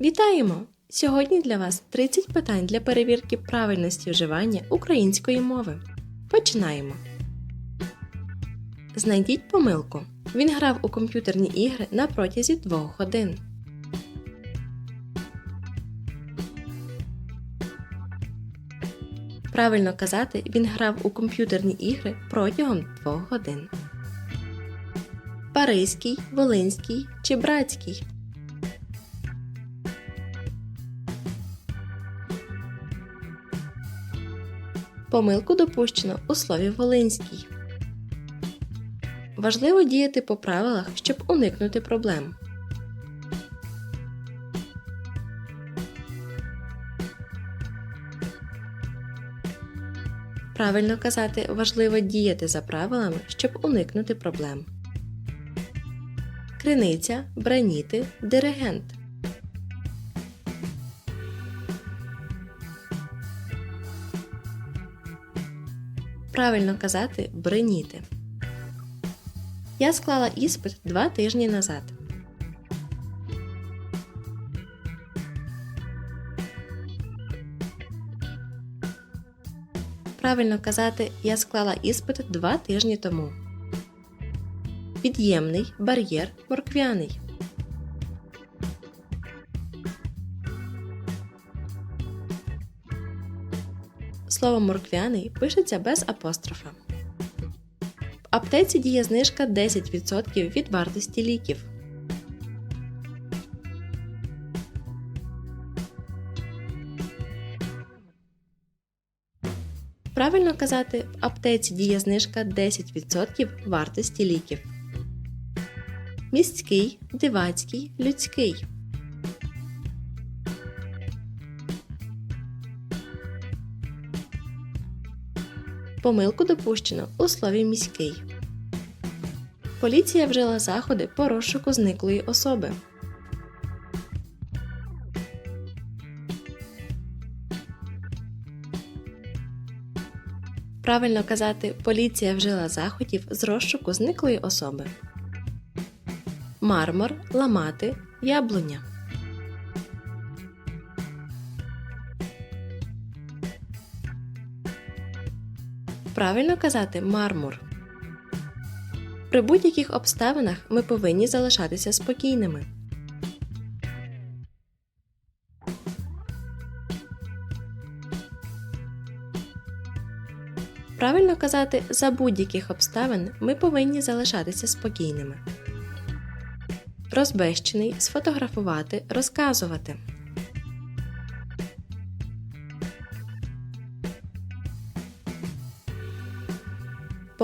Вітаємо! Сьогодні для вас 30 питань для перевірки правильності вживання української мови. Починаємо. Знайдіть помилку. Він грав у комп'ютерні ігри на протязі 2 годин. Правильно казати, він грав у комп'ютерні ігри протягом 2 годин. Паризький, Волинський чи Братський. Помилку допущено у слові Волинський. Важливо діяти по правилах, щоб уникнути проблем. Правильно казати, важливо діяти за правилами, щоб уникнути проблем. Криниця, браніти, диригент. Правильно казати бреніти. Я склала іспит два тижні назад. Правильно казати, я склала іспит два тижні тому. Під'ємний, бар'єр, морквяний. Слово морквяний пишеться без апострофа. В аптеці діє знижка 10% від вартості ліків. Правильно казати, в аптеці діє знижка 10% вартості ліків. Міський, дивацький, людський. Помилку допущено у слові міський. Поліція вжила заходи по розшуку зниклої особи. Правильно казати, поліція вжила заходів з розшуку зниклої особи. Мармур, ламати, яблуня. Правильно казати мармур. При будь-яких обставинах ми повинні залишатися спокійними. Правильно казати, за будь-яких обставин ми повинні залишатися спокійними. Розбещений, сфотографувати, розказувати.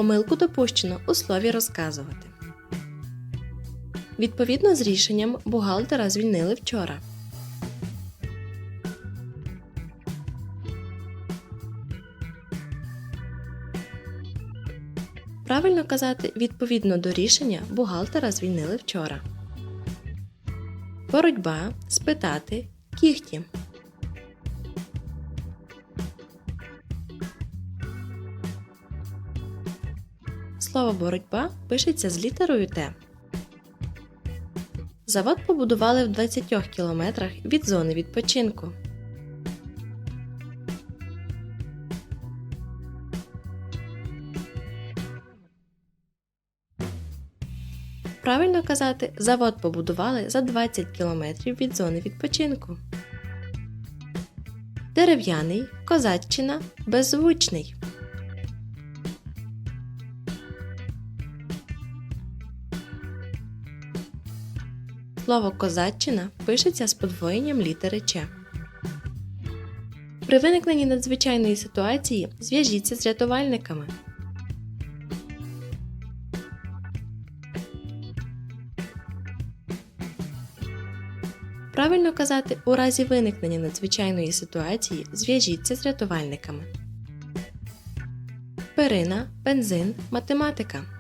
Помилку допущено у слові розказувати. Відповідно з рішенням бухгалтера звільнили вчора. Правильно казати, відповідно до рішення бухгалтера звільнили вчора. Боротьба, спитати, кіхті. Слово боротьба пишеться з літерою Т. Завод побудували в 20 кілометрах від зони відпочинку. Правильно казати, завод побудували за 20 кілометрів від зони відпочинку. Дерев'яний, козаччина, беззвучний. Слово козаччина пишеться з подвоєнням літери Ч. При виникненні надзвичайної ситуації зв'яжіться з рятувальниками. Правильно казати, у разі виникнення надзвичайної ситуації зв'яжіться з рятувальниками. Перина, бензин, математика.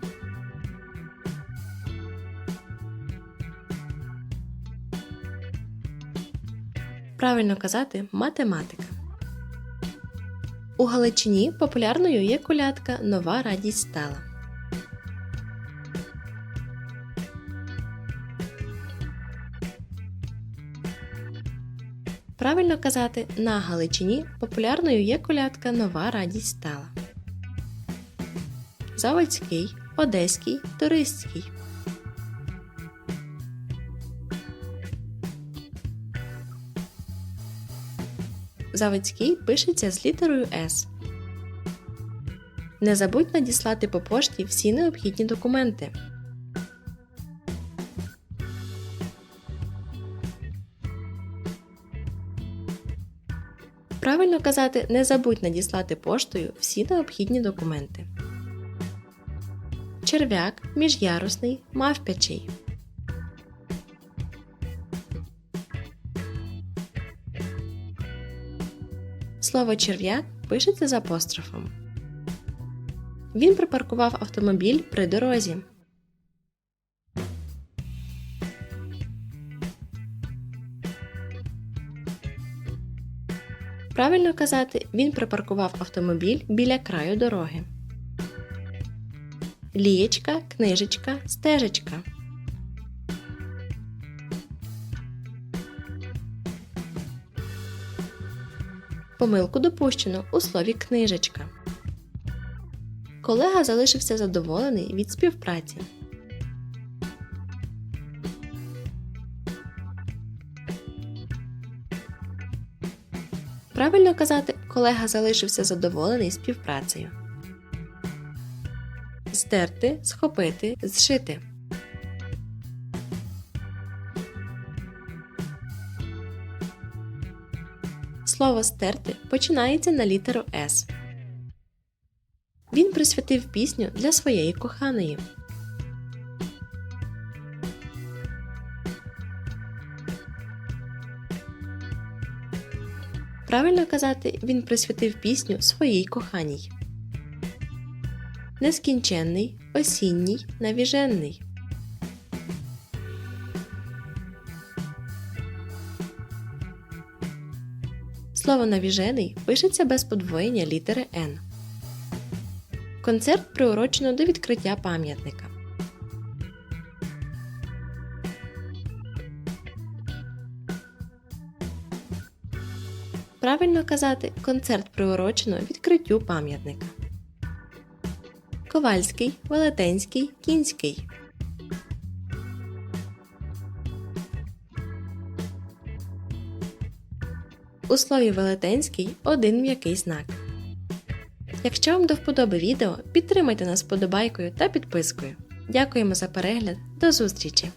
Правильно казати математика. У Галичині популярною є колядка Нова радість стала. Правильно казати, на Галичині популярною є колядка Нова радість стала. Заводський, Одеський, Туристський. Заводський пишеться з літерою С. Не забудь надіслати по пошті всі необхідні документи. Правильно казати, не забудь надіслати поштою всі необхідні документи. Черв'як, міжярусний, мавпячий. Слово черв'як пишеться з апострофом. Він припаркував автомобіль при дорозі. Правильно казати, він припаркував автомобіль біля краю дороги. Лієчка, книжечка, стежечка. Помилку допущено у слові книжечка. Колега залишився задоволений від співпраці. Правильно казати, колега залишився задоволений співпрацею. Стерти, схопити, зшити. Слово стерти починається на літеру С. Він присвятив пісню для своєї коханої. Правильно казати, він присвятив пісню своїй коханій. Нескінченний, осінній, навіженний. Слово навіжений пишеться без подвоєння літери Н. Концерт приурочено до відкриття пам'ятника. Правильно казати, концерт приурочено відкриттю пам'ятника. Ковальський, Велетенський, Кінський. У слові велетенський один м'який знак. Якщо вам до вподоби відео, підтримайте нас подобайкою та підпискою. Дякуємо за перегляд. До зустрічі!